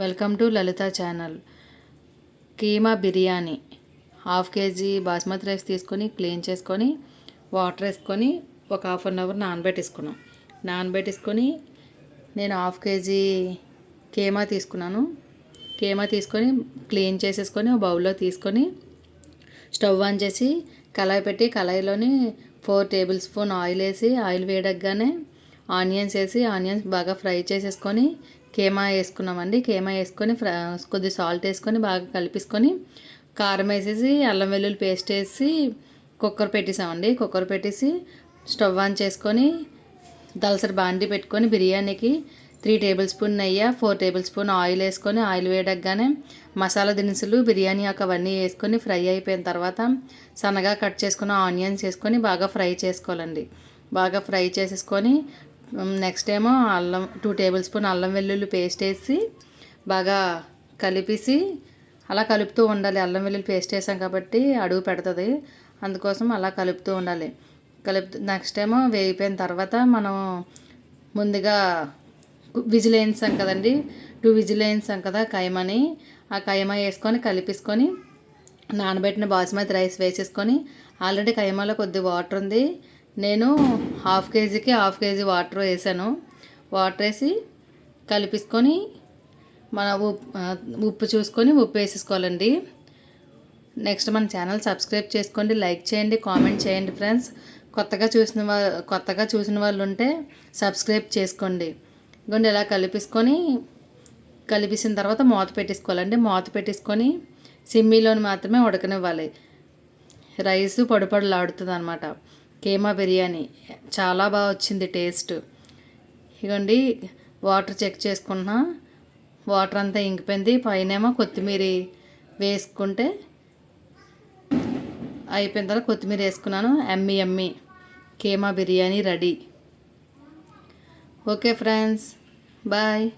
Welcome to Lalitha channel. Keema biryani. Half kg basmati rice తీసుకొని clean చేసుకొని water వేసుకొని ఒక హాఫ్ అన్ అవర్ నానబెట్టేసుకున్నాం. నానబెట్టేసుకొని నేను హాఫ్ కేజీ కీమా తీసుకున్నాను. కీమా తీసుకొని క్లీన్ చేసేసుకొని బౌల్లో తీసుకొని స్టవ్ ఆన్ చేసి కళాయి పెట్టి కళాయిలోని ఫోర్ టేబుల్ స్పూన్ ఆయిల్ వేసి ఆయిల్ వేడగానే ఆనియన్స్ వేసి ఆనియన్స్ బాగా ఫ్రై చేసేసుకొని కేమా వేసుకున్నామండి. కేమా వేసుకొని ఫ్రై కొద్ది సాల్ట్ వేసుకొని బాగా కలిపేసుకొని కారం వేసేసి అల్లం వెల్లుల్లి పేస్ట్ వేసి కుక్కర్ పెట్టేసామండి. కుక్కర్ పెట్టేసి స్టవ్ ఆన్ చేసుకొని దలసరి బాండి పెట్టుకొని బిర్యానీకి త్రీ టేబుల్ స్పూన్ నెయ్యి ఫోర్ టేబుల్ స్పూన్ ఆయిల్ వేసుకొని ఆయిల్ వేయడగానే మసాలా దినుసులు బిర్యానీ యొక్క అవన్నీ వేసుకొని ఫ్రై అయిపోయిన తర్వాత సన్నగా కట్ చేసుకున్న ఆనియన్స్ వేసుకొని బాగా ఫ్రై చేసుకోవాలండి. బాగా ఫ్రై చేసేసుకొని నెక్స్ట్ ఏమో అల్లం టూ టేబుల్ స్పూన్ అల్లం వెల్లుల్లి పేస్ట్ వేసి బాగా కలిపేసి అలా కలుపుతూ ఉండాలి. అల్లం వెల్లుల్లి పేస్ట్ వేసాం కాబట్టి అడుగు పెడుతుంది. అందుకోసం అలా కలుపుతూ ఉండాలి. కలుపు నెక్స్ట్ ఏమో వేగిపోయిన తర్వాత మనం ముందుగా విజిల్ వేయించాం కదండి? టూ విజిల్ వేయించాం కదా కైమని. ఆ కైమ వేసుకొని కలిపేసుకొని నానబెట్టిన బాసుమతి రైస్ వేసేసుకొని ఆల్రెడీ కైమాలో కొద్ది వాటర్ ఉంది. నేను హాఫ్ కేజీకి హాఫ్ కేజీ వాటర్ వేసాను. వాటర్ వేసి కలిపించుకొని మన ఉప్పు ఉప్పు చూసుకొని ఉప్పు వేసేసుకోవాలండి. నెక్స్ట్ మన ఛానల్ సబ్స్క్రైబ్ చేసుకోండి లైక్ చేయండి కామెంట్ చేయండి ఫ్రెండ్స్. కొత్తగా చూసిన వాళ్ళు కొత్తగా చూసిన వాళ్ళు ఉంటే సబ్స్క్రైబ్ చేసుకోండి. ఇదిగోండి ఇలా కలిపేసుకొని కలిపేసిన తర్వాత మూత పెట్టేసుకోవాలండి. మూత పెట్టేసుకొని సిమ్మీలోని మాత్రమే ఉడకనివ్వాలి. రైస్ పొడి పొడిలాడుతుంది అనమాట కేమా బిర్యానీ. చాలా బాగా వచ్చింది టేస్ట్. ఇగోండి వాటర్ చెక్ చేసుకున్నా వాటర్ అంతా ఇంకిపోయింది. పైనేమో కొత్తిమీర వేసుకుంటే అయిపోయిన తర్వాత కొత్తిమీర వేసుకున్నాను. ఎమ్మి ఎమ్మి. Keema biryani ready. Okay friends bye.